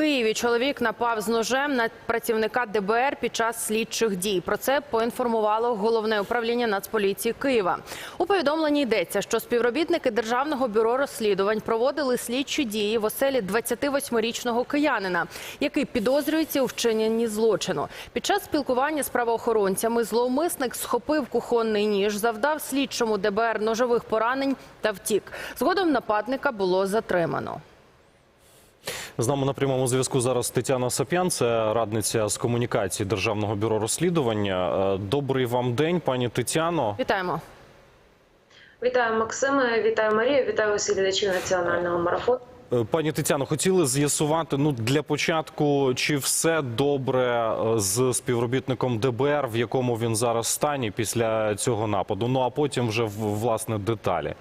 Києві чоловік напав з ножем на працівника ДБР під час слідчих дій. Про це поінформувало головне управління Нацполіції Києва. У повідомленні йдеться, що співробітники державного бюро розслідувань проводили слідчі дії в оселі 28-річного киянина, який підозрюється у вчиненні злочину. Під час спілкування з правоохоронцями зловмисник схопив кухонний ніж, завдав слідчому ДБР ножових поранень та втік. Згодом нападника було затримано. З нами на прямому зв'язку зараз Тетяна Сап'ян, це радниця з комунікації Державного бюро розслідування. Е, Добрий вам день, пані Тетяно. Вітаємо. Вітаю Максиме, вітаю Марію, вітаю усіх глядачів національного марафону. Е, Пані Тетяно, хотіли з'ясувати ну для початку, чи все добре е, з співробітником ДБР, в якому він зараз стані після цього нападу. Ну а потім вже власне деталі.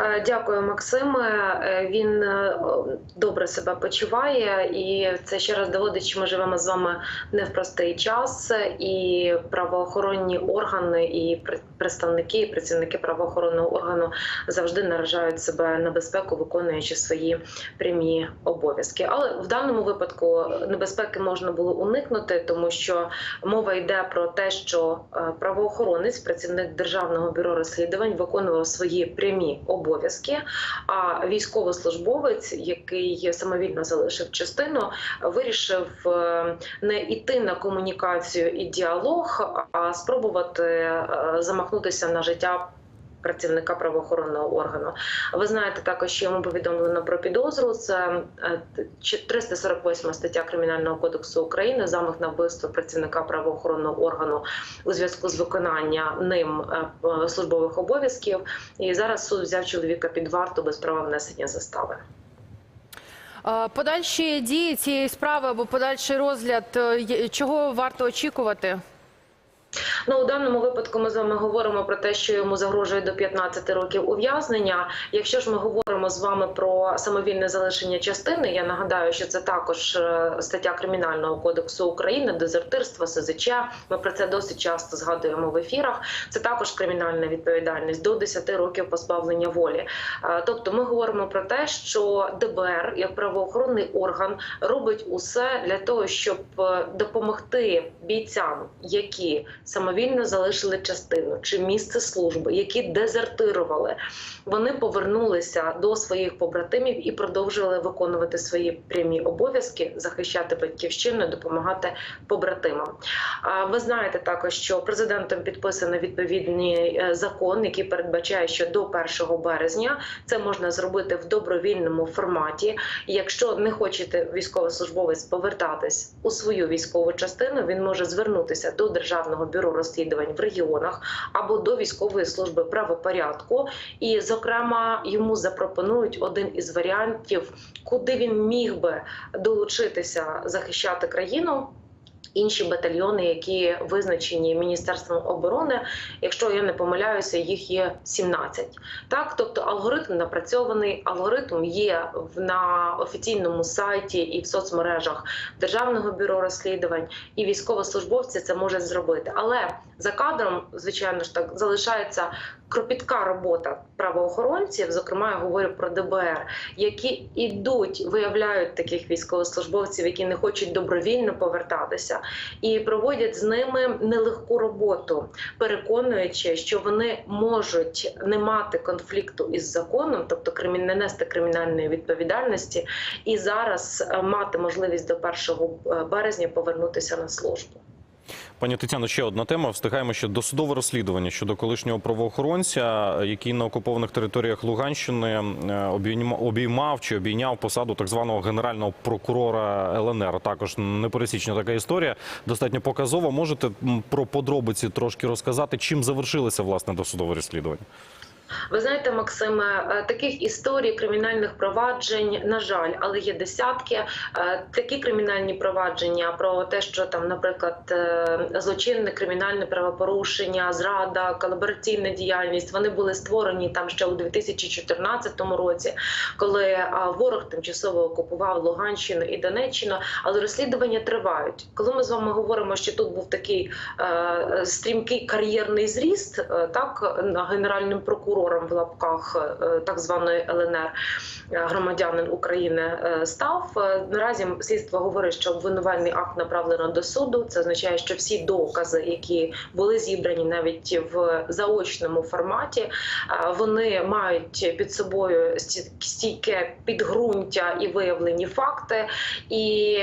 Е, Дякую, Максиме. Е, Він е, добре себе почуває, і це ще раз доводить, що ми живемо з вами не в простий час. І правоохоронні органи, і представники, і працівники правоохоронного органу завжди наражають себе на безпеку, виконуючи свої прямі обов'язки. Але в даному випадку небезпеки можна було уникнути, тому що мова йде про те, що правоохоронець, працівник державного бюро розслідувань, виконував свої прямі обов'язки. А військовослужбовець, який самовільно залишив частину, вирішив е, не йти на комунікацію і діалог, а спробувати е, замахнутися на життя. Працівника правоохоронного органу. Ви знаєте також, що йому повідомлено про підозру. Це е, чи- 348 стаття Кримінального кодексу України замах на вбивство працівника правоохоронного органу у зв'язку з виконанням ним е, службових обов'язків. І зараз суд взяв чоловіка під варту без права внесення застави. Е, Подальші дії цієї справи або подальший розгляд, е, чого варто очікувати? Ну у даному випадку ми з вами говоримо про те, що йому загрожує до 15 років ув'язнення. Якщо ж ми говоримо з вами про самовільне залишення частини, я нагадаю, що це також е, стаття кримінального кодексу України, дезертирство, СЗЧ. Ми про це досить часто згадуємо в ефірах. Це також кримінальна відповідальність до 10 років позбавлення волі. Е, Тобто, ми говоримо про те, що ДБР як правоохоронний орган робить усе для того, щоб е, допомогти бійцям, які самовільно залишили частину чи місце служби, які дезертирували, вони повернулися до своїх побратимів і продовжували виконувати свої прямі обов'язки, захищати батьківщину, допомагати побратимам. А ви знаєте також, що президентом підписано відповідний е, закон, який передбачає, що до 1 березня це можна зробити в добровільному форматі. Якщо не хочете військовослужбовець повертатись у свою військову частину, він може звернутися до державного бюро розслідувань в регіонах або до військової служби правопорядку. І, зокрема, йому запропонують один із варіантів, куди він міг би долучитися захищати країну. Інші батальйони, які визначені міністерством оборони, якщо я не помиляюся, їх є 17. Так, тобто алгоритм напрацьований, алгоритм є в- на офіційному сайті і в соцмережах Державного бюро розслідувань, і військовослужбовці це можуть зробити. Але за кадром, звичайно ж так, залишається кропітка робота правоохоронців. Зокрема, я говорю про ДБР, які ідуть, виявляють таких військовослужбовців, які не хочуть добровільно повертатися, і проводять з ними нелегку роботу, переконуючи, що вони можуть не мати конфлікту із законом, тобто не нести кримінальної відповідальності, і зараз е, мати можливість до 1 березня повернутися на службу. Пані Тетяно, ще одна тема. Встигаємо ще досудове розслідування щодо колишнього правоохоронця, який на окупованих територіях Луганщини е, обіймав чи обійняв посаду так званого генерального прокурора ЛНР. Також непересічна така історія, достатньо показова. Можете про подробиці трошки розказати, чим завершилося власне досудове розслідування? Ви знаєте, Максиме, е, таких історій кримінальних проваджень, на жаль, але є десятки. Е, Такі кримінальні провадження про те, що там, наприклад, е, злочинне кримінальне правопорушення, зрада, колабораційна діяльність, вони були створені там ще у 2014 році, коли ворог тимчасово окупував Луганщину і Донеччину, але розслідування тривають. Коли ми з вами говоримо, що тут був такий стрімкий кар'єрний зріст, так на генеральним прокурором прокурором в лапках е, так званої ЛНР е, громадянин України е, став. Наразі слідство говорить, що обвинувальний акт направлено до суду. Це означає, що всі докази, які були зібрані навіть в заочному форматі, вони мають під собою сті- стійке підґрунтя і виявлені факти. І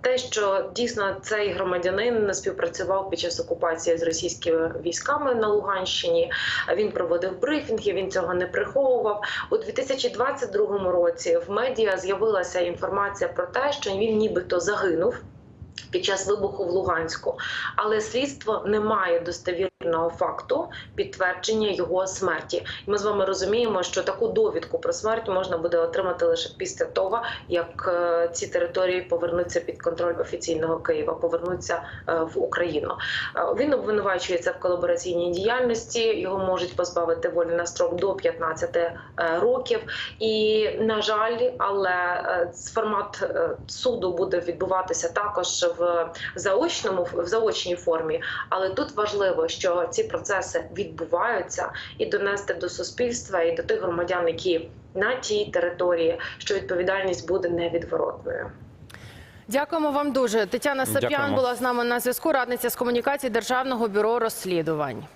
те, що дійсно цей громадянин співпрацював під час окупації з російськими військами на Луганщині, він проводив брифінги, він цього не приховував. У 2022 році в медіа з'явилася інформація про те, що він нібито загинув. Під час вибуху в Луганську, але слідство не має достовірного факту підтвердження його смерті. І ми з вами розуміємо, що таку довідку про смерть можна буде отримати лише після того, як е, ці території повернуться під контроль офіційного Києва, повернуться е, в Україну. Е, Він обвинувачується в колабораційній діяльності. Його можуть позбавити волі на строк до 15 е, років. І на жаль, але формат суду буде відбуватися також в заочному в заочній формі. Але тут важливо, що ці процеси відбуваються, і донести до суспільства і до тих громадян, які на тій території, що відповідальність буде невідворотною. Дякуємо вам дуже. Тетяна Сап'ян Дякуємо. була з нами на зв'язку. Радниця з комунікації Державного бюро розслідувань.